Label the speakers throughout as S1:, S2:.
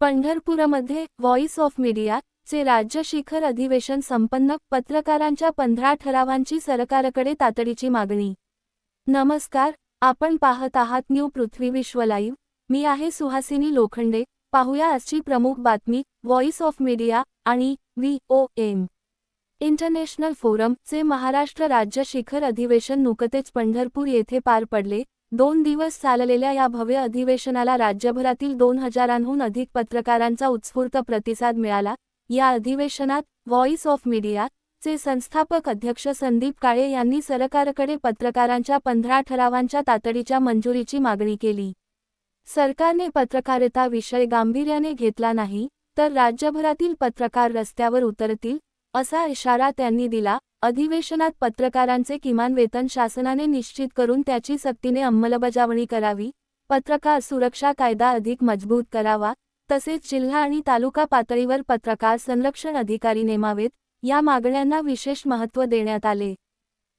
S1: पंढरपूरमध्ये voice of media चे राज्य शिखर अधिवेशन संपन्न पत्रकारांच्या पंधरा ठरावांची सरकारकडे तातडीची मागणी. नमस्कार आपण पाहत आहात न्यू पृथ्वी विश्व लाईव्ह. मी आहे सुहासिनी लोखंडे. पाहूया आजची प्रमुख बातमी व्हॉइस ऑफ मीडिया आणि V O M international forum चे महाराष्ट्र राज्य शिखर अधिवेशन नुकतेच पंढरपूर येथे पार पडले. दोन दिवस चाललेल्या या भव्य अधिवेशनाला राज्यभरातील दोन हजारांहून अधिक पत्रकारांचा उत्स्फूर्त प्रतिसाद मिळाला. या अधिवेशनात व्हॉइस ऑफ मीडिया चे संस्थापक अध्यक्ष संदीप काळे यांनी सरकारकडे पत्रकारांच्या पंधरा ठरावांच्या तातडीच्या मंजुरीची मागणी केली. सरकारने पत्रकारिता विषय गांभीर्याने घेतला नाही तर राज्यभरातील पत्रकार रस्त्यावर उतरतील असा इशारा त्यांनी दिला. अधिवेशनात पत्रकारांचे किमान वेतन शासनाने निश्चित करून त्याची सक्तीने अंमलबजावणी करावी पत्रकार सुरक्षा कायदा अधिक मजबूत करावा तसेच जिल्हा आणि तालुका पातळीवर पत्रकार संरक्षण अधिकारी नेमावेत या मागण्यांना विशेष महत्त्व देण्यात आले.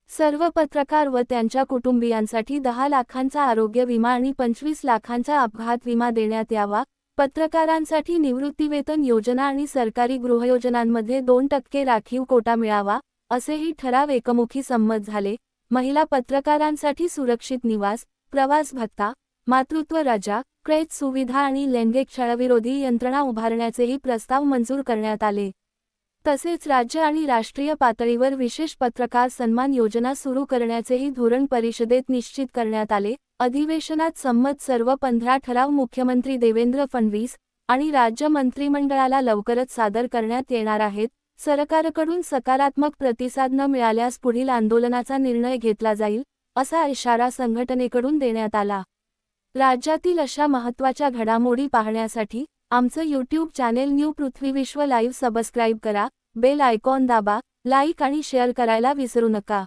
S1: सर्व पत्रकार व त्यांच्या कुटुंबियांसाठी दहा लाखांचा आरोग्य विमा आणि पंचवीस लाखांचा अपघात विमा देण्यात यावा पत्रकारांसाठी निवृत्तीवेतन योजना आणि सरकारी गृहयोजनांमध्ये दोन टक्के राखीव कोटा मिळावा असेही ठराव एकमुखी संमत झाले. महिला पत्रकारांसाठी सुरक्षित निवास प्रवास भत्ता मातृत्व रजा क्रेत सुविधा आणि लैंगिक छळविरोधी यंत्रणा उभारण्याचेही प्रस्ताव मंजूर करण्यात आले. तसेच राज्य आणि राष्ट्रीय पातळीवर विशेष पत्रकार सन्मान योजना सुरू करण्याचेही धोरण परिषदेत निश्चित करण्यात आले. अधिवेशनात संमत सर्व पंधरा ठराव मुख्यमंत्री देवेंद्र फडणवीस आणि राज्य मंत्रिमंडळाला लवकरच सादर करण्यात येणार आहेत. सरकारकडून सकारात्मक प्रतिसाद न मिळाल्यास पुढील आंदोलनाचा निर्णय घेतला जाईल असा इशारा संघटनेकडून देण्यात आला. राज्यातील अशा महत्त्वाच्या घडामोडी पाहण्यासाठी आमचं YouTube channel new Prithvi Vishwa live subscribe करा बेल आयकॉन दाबा लाईक आणि शेअर करायला विसरू नका.